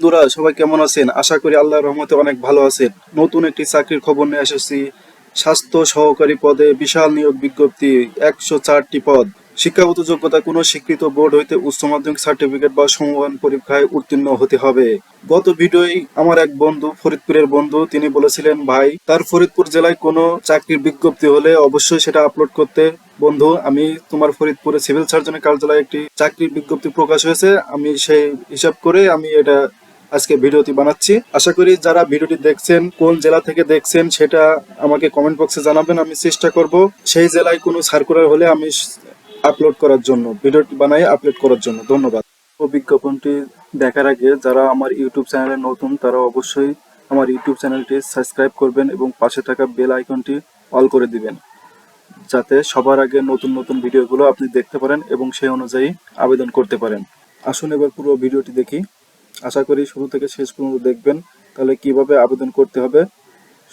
বন্ধুরা, সবাই কেমন আছেন? আশা করি আল্লাহর রহমতে অনেক ভালো আছেন। নতুন একটি চাকরির খবর নিয়ে এসেছি। স্বাস্থ্য সহকারী পদে বিশাল নিয়োগ বিজ্ঞপ্তি, একশো চারটি পদ। শিক্ষাগত যোগ্যতা কোনো স্বীকৃত বোর্ড হইতে উচ্চ মাধ্যমিক সার্টিফিকেট বা সমমান পরীক্ষায় উত্তীর্ণ হতে হবে। গত ভিডিওই আমার এক বন্ধু, ফরিদপুরের বন্ধু, তিনি বলেছিলেন, ভাই, তার ফরিদপুর জেলায় কোনো চাকরির বিজ্ঞপ্তি হলে অবশ্যই সেটা আপলোড করতে। বন্ধু, আমি তোমার ফরিদপুরে সিভিল সার্জনের কার্যালয়ে একটি চাকরির বিজ্ঞপ্তি প্রকাশ হয়েছে। আমি সেই হিসাব করে আমি এটা আজকে ভিডিওটি বানাচ্ছি। আশা করি যারা ভিডিওটি দেখছেন, কোন জেলা থেকে দেখছেন সেটা আমাকে কমেন্ট বক্সে জানাবেন, আমি চেষ্টা করব সেই জেলায় কোনো সার্কুলার হলে আমি আপলোড করার জন্য, ভিডিওটি বানাই আপলোড করার জন্য। ধন্যবাদ। বিজ্ঞাপনটি দেখার আগে যারা আমার ইউটিউব চ্যানেলে নতুন, তারা অবশ্যই আমার ইউটিউব চ্যানেলটি সাবস্ক্রাইব করবেন এবং পাশে থাকা বেল আইকনটি অল করে দিবেন, যাতে সবার আগে নতুন নতুন ভিডিওগুলো আপনি দেখতে পারেন এবং সেই অনুযায়ী আবেদন করতে পারেন। আসুন এবার পুরো ভিডিওটি দেখি। আশা করি শুরু থেকে শেষ পর্যন্ত দেখবেন, তাহলে কীভাবে আবেদন করতে হবে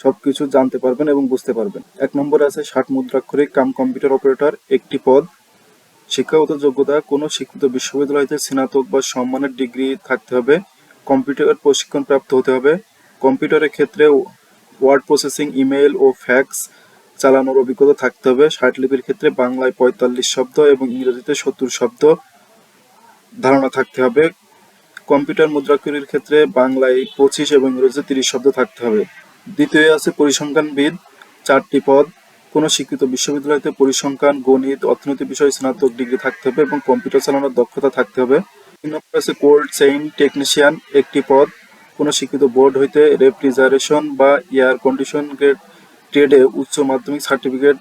সব কিছু জানতে পারবেন এবং বুঝতে পারবেন। এক নম্বরে আছে ষাট মুদ্রাক্ষরিক কাম কম্পিউটার অপারেটর, একটি পদ। শিক্ষাগত যোগ্যতা, কোনো স্বীকৃত বিশ্ববিদ্যালয় হতে স্নাতক বা সম্মানের ডিগ্রি থাকতে হবে। কম্পিউটার প্রশিক্ষণ প্রাপ্ত হতে হবে। কম্পিউটারের ক্ষেত্রে ওয়ার্ড প্রসেসিং, ইমেইল ও ফ্যাক্স চালানোর অভিজ্ঞতা থাকতে হবে। ষাট লিপির ক্ষেত্রে বাংলায় পঁয়তাল্লিশ শব্দ এবং ইংরেজিতে সত্তর শব্দ ধারণা থাকতে হবে। কম্পিউটার মুদ্রাক্ষরের ক্ষেত্রে বাংলায় পঁচিশ এবং ইংরেজিতে তিরিশ শব্দ থাকতে হবে। দ্বিতীয় আছে পরিসংখ্যানবিদ। চারটি পদ। কোনো স্বীকৃত বিশ্ববিদ্যালয়তে পরিসংখ্যান, গণিত, অর্থনীতি বিষয়ে স্নাতক ডিগ্রি থাকতে হবে এবং কম্পিউটার চালানোর দক্ষতা থাকতে হবে। তিন নম্বর আছে কোল্ড চেইন টেকনিশিয়ান। একটি পদ। কোনো স্বীকৃত বোর্ড হইতে রেফ্রিজারেশন বা এয়ার কন্ডিশন গ্রেড ট্রেডে উচ্চ মাধ্যমিক সার্টিফিকেট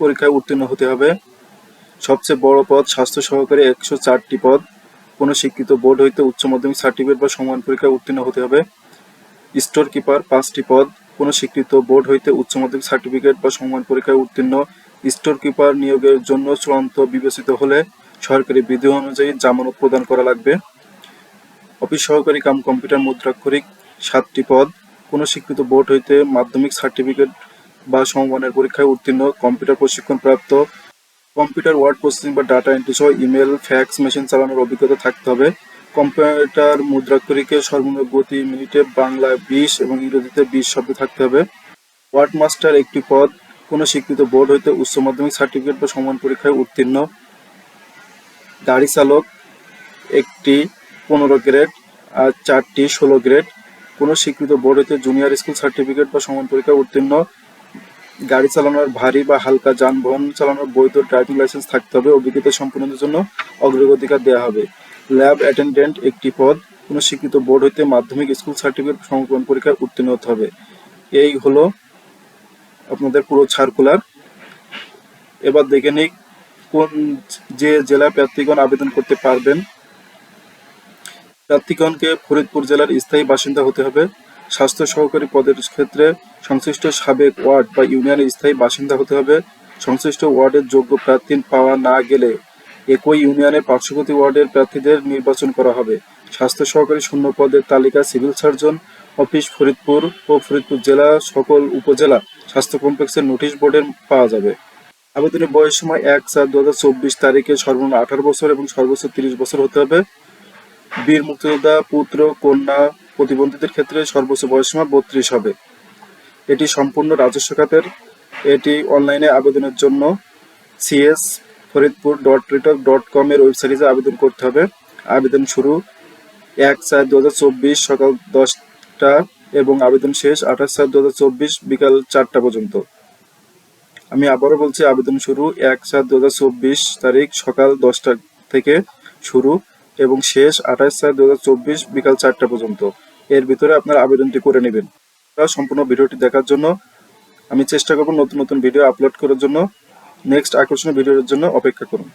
পরীক্ষায় উত্তীর্ণ হতে হবে। সবচেয়ে বড় পদ স্বাস্থ্য সহকারী একশো চারটি পদ। কোনো স্বীকৃত বোর্ড হইতে উচ্চ মাধ্যমিক সার্টিফিকেট বা সমান পরীক্ষায় উত্তীর্ণ হতে হবে। স্টোর কিপার পাঁচটি পদ, কোনো স্বীকৃত বোর্ড হইতে উচ্চ মাধ্যমিক সার্টিফিকেট বা সমান পরীক্ষায় উত্তীর্ণ। স্টোর কিপার নিয়োগের জন্য চূড়ান্ত বিবেচিত হলে সরকারি বিধি অনুযায়ী জামানত প্রদান করা লাগবে। অফিস সহকারী কাম কম্পিউটার মুদ্রাক্ষরিক সাতটি পদ, কোনো স্বীকৃত বোর্ড হইতে মাধ্যমিক সার্টিফিকেট বা সমমানের পরীক্ষায় উত্তীর্ণ। কম্পিউটার প্রশিক্ষণ প্রাপ্ত কম্পিউটার, ওয়ার্ড প্রসেসিং বা ডাটা এন্ট্রি সহ ইমেল, ফ্যাক্স, মেশিন চালানোর অভিজ্ঞতা থাকতে হবে। কম্পিউটার মুদ্রাক্ষরিকে সর্বনিম্ন গতি, মিনিটে বাংলায় বিশ এবং ইংরেজিতে বিশ শব্দ থাকতে হবে। ওয়ার্ড মাস্টার একটি পদ, কোনো স্বীকৃত বোর্ড হইতে উচ্চ মাধ্যমিক সার্টিফিকেট বা সমান পরীক্ষায় উত্তীর্ণ। গাড়ি চালক, একটি পনেরো গ্রেড, আর চারটি ষোলো গ্রেড। কোনো স্বীকৃত বোর্ড হইতে জুনিয়র স্কুল সার্টিফিকেট বা সমান পরীক্ষায় উত্তীর্ণ। গাড়ি চালানোর ভারী বা হালকা যানবাহন চালানোর বৈধ ড্রাইভিং লাইসেন্স থাকতে হবে। অভিজ্ঞতা সম্পন্নদের জন্য অগ্রাধিকার দেওয়া হবে। ল্যাব অ্যাটেন্ডেন্ট একটি পদ, কোনো স্বীকৃত বোর্ড হইতে মাধ্যমিক স্কুল সার্টিফিকেট সমাপন পরীক্ষায় উত্তীর্ণ হতে হবে। এই হলো আপনাদের পুরো সার্কুলার এবার দেখে নিই কোন যে জেলা প্রার্থীগণ আবেদন করতে পারবেন। প্রার্থীগণকে ফরিদপুর জেলার স্থায়ী বাসিন্দা হতে হবে। স্বাস্থ্য সহকারী পদের ক্ষেত্রে সংশ্লিষ্ট সাবেক ওয়ার্ড বা ইউনিয়নের স্থায়ী বাসিন্দা হতে হবে। সংশ্লিষ্ট ওয়ার্ডের যোগ্য প্রার্থী পাওয়া না গেলে একই ইউনিয়নের পার্শ্ববর্তী ওয়ার্ডের প্রার্থীদের নির্বাচন করা হবে। স্বাস্থ্য সহকারী শূন্য পদের তালিকা সিভিল সার্জন, অফিস ফরিদপুর ও ফরিদপুর জেলা সকল উপজেলা স্বাস্থ্য কমপ্লেক্সের নোটিশ বোর্ডে পাওয়া যাবে। আবেদনের বয়স সময় এক চার দু হাজার চব্বিশ তারিখে সর্বনিম্ন আঠারো বছর এবং সর্বোচ্চ তিরিশ বছর হতে হবে। বীর মুক্তিযোদ্ধা পুত্র, কন্যা প্রতিবন্ধীদের ক্ষেত্রে সর্বোচ্চ বয়সীমা বত্রিশ হবে। এটি সম্পূর্ণ রাজস্ব খাতের। এটি অনলাইনে আবেদনের জন্য সিএস ফরিদপুর ডট রিটক ডট কম এর ওয়েবসাইটে আবেদন করতে হবে। আবেদন শুরু এক চার দু সকাল দশটা এবং আবেদন শেষ আঠাশ চার দু বিকাল চারটা পর্যন্ত। আমি আবারও বলছি, আবেদন শুরু এক চার দু তারিখ সকাল দশটা থেকে শুরু এবং শেষ আঠাশ চার দু বিকাল চারটা পর্যন্ত। এর ভিতরে আপনার আবেদনটি করে নেবেন। সম্পূর্ণ ভিডিওটি দেখার জন্য আমি চেষ্টা করব নতুন নতুন ভিডিও আপলোড করার জন্য। নেক্সট আকর্ষণীয় ভিডিওর জন্য অপেক্ষা করুন।